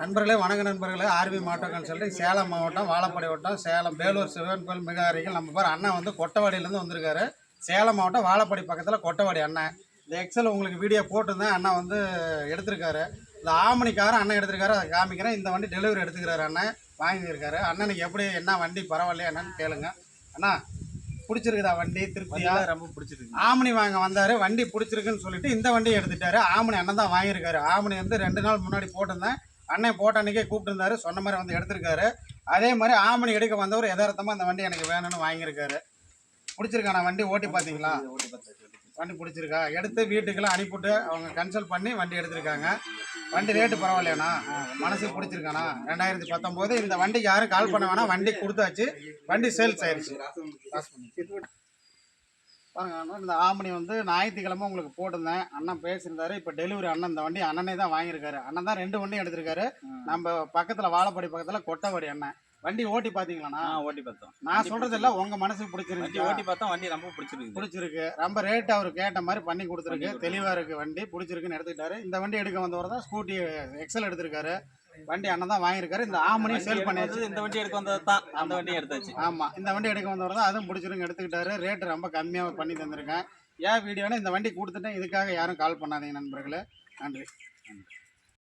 நண்பர்களே வணக்க நண்பர்களே ஆர்வி மாவட்டம் கன்சல்டிங் சேலம் மாவட்டம் வாழப்பாடி வட்டம் சேலம் வேலூர் சிவன் கோயில் மிக அருகில் நம்ம பேர் அண்ணன் வந்து கொட்டவாடியிலேருந்து வந்திருக்காரு. சேலம் மாவட்டம் வாழப்பாடி பக்கத்தில் கொட்டவாடி அண்ணன். இந்த எக்ஸல் உங்களுக்கு வீடியோ போட்டிருந்தேன் அண்ணன் வந்து எடுத்திருக்காரு. இந்த ஆமணிக்காரன் அண்ணன் எடுத்திருக்காரு அதை காமிக்கிறேன். இந்த வண்டி டெலிவரி எடுத்துக்கிறாரு அண்ணன் வாங்கியிருக்காரு. அண்ணனுக்கு எப்படி என்ன வண்டி பரவாயில்லையா என்னன்னு கேளுங்க. அண்ணா பிடிச்சிருக்குதா வண்டி? திருப்தியா? வண்டிலாம் ரொம்ப பிடிச்சிருக்கு ஆமணி வாங்க வந்தாரு வண்டி பிடிச்சிருக்குன்னு சொல்லிட்டு இந்த வண்டியை எடுத்துட்டாரு. ஆமணி அண்ணன் தான் வாங்கியிருக்காரு. ஆமணி வந்து ரெண்டு நாள் முன்னாடி போட்டிருந்தேன். அண்ணன் போட்ட அன்னைக்கே கூப்பிட்டுருந்தாரு. சொன்ன மாதிரி வந்து எடுத்திருக்காரு. அதே மாதிரி ஆமணி எடுக்க வந்தவர் எதார்த்தமாக அந்த வண்டி எனக்கு வேணும்னு வாங்கியிருக்காரு. பிடிச்சிருக்காண்ணா வண்டி ஓட்டி பார்த்தீங்களா? ஓட்டி வண்டி பிடிச்சிருக்கா? எடுத்து வீட்டுக்கெல்லாம் அனுப்பிவிட்டு அவங்க கன்சல்ட் பண்ணி வண்டி எடுத்திருக்காங்க. வண்டி ரேட்டு பரவாயில்லையாண்ணா? மனசுக்கு பிடிச்சிருக்காண்ணா? ரெண்டாயிரத்தி பத்தொம்போது இந்த வண்டிக்கு யாரும் கால் பண்ண வேணாம். வண்டி கொடுத்தாச்சு. வண்டி சேல்ஸ் ஆயிடுச்சு பாருங்க அண்ணா, இந்த ஆமணி வந்து ஞாயிற்றுக்கிழமை உங்களுக்கு போட்டிருந்தேன். அண்ணன் பேசியிருந்தாரு இப்போ டெலிவரி அண்ணன் இந்த வண்டி அண்ணனே தான் வாங்கியிருக்காரு. அண்ணன் தான் ரெண்டு வண்டியும் எடுத்திருக்காரு. நம்ம பக்கத்தில் வாழப்பாடி பக்கத்தில் கொட்டவாடி அண்ணன். வண்டி ஓட்டி பார்த்தீங்களாண்ணா ஆ ஓட்டி பார்த்தோம். நான் சொல்றது இல்ல உங்க மனசுக்கு பிடிச்சிருக்கு ஓட்டி பார்த்தா வண்டி ரொம்ப பிடிச்சிருக்கு. பிடிச்சிருக்கு. ரொம்ப ரேட் அவர் கேட்ட மாதிரி பண்ணி கொடுத்துருக்கு. தெளிவா இருக்கு வண்டி. பிடிச்சிருக்குன்னு எடுத்துக்கிட்டாரு. இந்த வண்டி எடுக்க வந்தவர் தான் ஸ்கூட்டி எக்ஸல் எடுத்திருக்காரு. வண்டி அண்ணன் தான் வாங்கியிருக்காரு. இந்த ஆமணியும் சேல் பண்ணியாச்சு இந்த வண்டி எடுக்க வந்தது தான். அந்த வண்டியை எடுத்தாச்சு. ஆமா இந்த வண்டி எடுக்க வந்தவர் தான் அதுவும் பிடிச்சிருக்கு எடுத்துக்கிட்டாரு. ரேட் ரொம்ப கம்மியாக பண்ணி தந்திருக்கேன். ஏன் வீடியோனா இந்த வண்டி கொடுத்துட்டேன். இதுக்காக யாரும் கால் பண்ணாதீங்க நண்பர்களே. நன்றி.